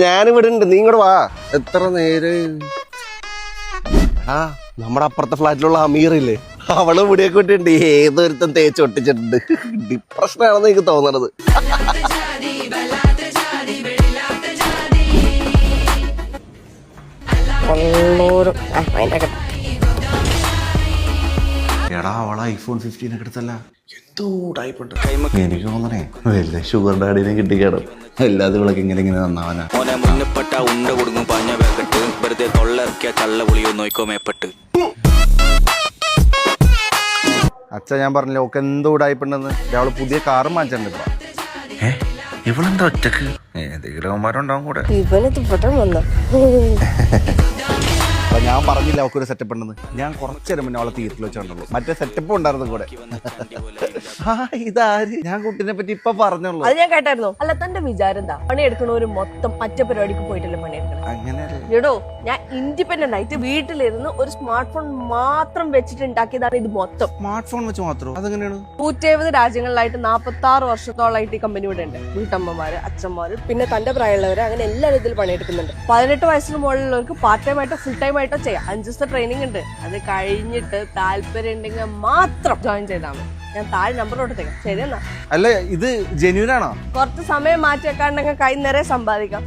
ഞാനിവിടെ ഉണ്ട് നീ ഇങ്ങോട്ട് വാ. എത്ര നേര്? ആ നമ്മുടെ അപ്പുറത്തെ ഫ്ലാറ്റിലുള്ള അമീറില്ലേ? അവൾ മുടിയൊക്കെ ഇട്ടിട്ടുണ്ട് ഏതൊരുത്തം തേച്ച് ഒട്ടിച്ചിട്ടുണ്ട്. ഡിപ്രഷനാണെന്ന് എനിക്ക് തോന്നണത്. കൊള്ളൂരും. എടാ അവളെ ഐഫോൺ ഫിഫ്റ്റീൻ ഒക്കെ എടുത്തല്ല. എന്തോ ടൈപ്പുണ്ട്. എനിക്ക് തോന്നണേ വല്ല ഷുഗർ ഡാഡിനെ കിട്ടിക്കാടും എല്ലാതും ഇവളൊക്കെ ഇങ്ങനെ ഇങ്ങനെ നന്നാവാനാ. മോനെ മുന്നപ്പെട്ട ഉണ്ട കൊടുങ്ങും പഞ്ഞ വേക്കട്ട് വെറുതെ തൊള്ളയിറക്കിയ കള്ള പുളിയോ നോക്കോ മേപ്പെട്ട്. അച്ഛ ഞാൻ പറഞ്ഞില്ല ഓക്ക് എന്തോ ടൈപ്പുണ്ടെന്ന്. അവൾ പുതിയ കാറും വാങ്ങിച്ചിട്ടുണ്ട് ഇവളെന്താ ഒറ്റയ്ക്ക്? ഏതെങ്കിലും അവന്മാരുണ്ടാവും കൂടെ. ഇവനിത് ഇവിടെ വന്നു. ഞാൻ പറഞ്ഞില്ല അവക്കൊരു സെറ്റപ്പ് ഉണ്ടെന്ന്. ഞാൻ കുറച്ചേരം മുന്നേ അവളെ തീരത്തിൽ വെച്ച് കണ്ടുള്ളൂ മറ്റേ സെറ്റപ്പ് ഉണ്ടായിരുന്നു കൂടെ. ആ ഇതാര്? ഞാൻ കുട്ടിനെ പറ്റി ഇപ്പൊ പറഞ്ഞോളൂ അത് ഞാൻ കേട്ടായിരുന്നു. അല്ല തന്റെ വിചാരം എന്താ? പണിയെടുക്കണവര് മൊത്തം മറ്റേ പരിപാടിക്ക് പോയിട്ടല്ലേ പണിയെടുക്കണം? അങ്ങനെ എടോ ഞാൻ ഇൻഡിപെൻഡന്റ് ആയിട്ട് വീട്ടിലിരുന്ന് ഒരു സ്മാർട്ട് ഫോൺ മാത്രം വെച്ചിട്ട് ഉണ്ടാക്കിയതാണ് ഇത് മൊത്തം. സ്മാർട്ട് ഫോൺ വെച്ച് മാത്രം? അതെങ്ങനെയാണ്? നൂറ്റെഴുപത് രാജ്യങ്ങളിലായിട്ട് നാൽപ്പത്തി ആറ് വർഷത്തോളമായിട്ട് ഈ കമ്പനി ഇവിടെ ഉണ്ട്. വീട്ടമ്മമാര് അച്ഛന്മാര് പിന്നെ തന്റെ പ്രായമുള്ളവര് അങ്ങനെ എല്ലാവരും ഇതിൽ പണിയെടുക്കുന്നുണ്ട്. പതിനെട്ട് വയസ്സിന് മുകളിലുള്ളവർക്ക് പാർട്ട് ടൈം ആയിട്ടോ ഫുൾ ടൈം ആയിട്ടോ ചെയ്യാം. അഞ്ച് ദിവസത്തെ ട്രെയിനിങ് ഉണ്ട്. അത് കഴിഞ്ഞിട്ട് താല്പര്യം ഉണ്ടെങ്കിൽ മാത്രം ജോയിൻ ചെയ്താൽ മതി. ഞാൻ താഴെ നമ്പർ കൊടുത്തേക്കാം ശരി എന്നാ. അല്ല ഇത് ജെന്യൂൻ ആണോ? കുറച്ച് സമയം മാറ്റി വെക്കാണ്ടെങ്കിൽ കൈ നിറയെ സമ്പാദിക്കാം.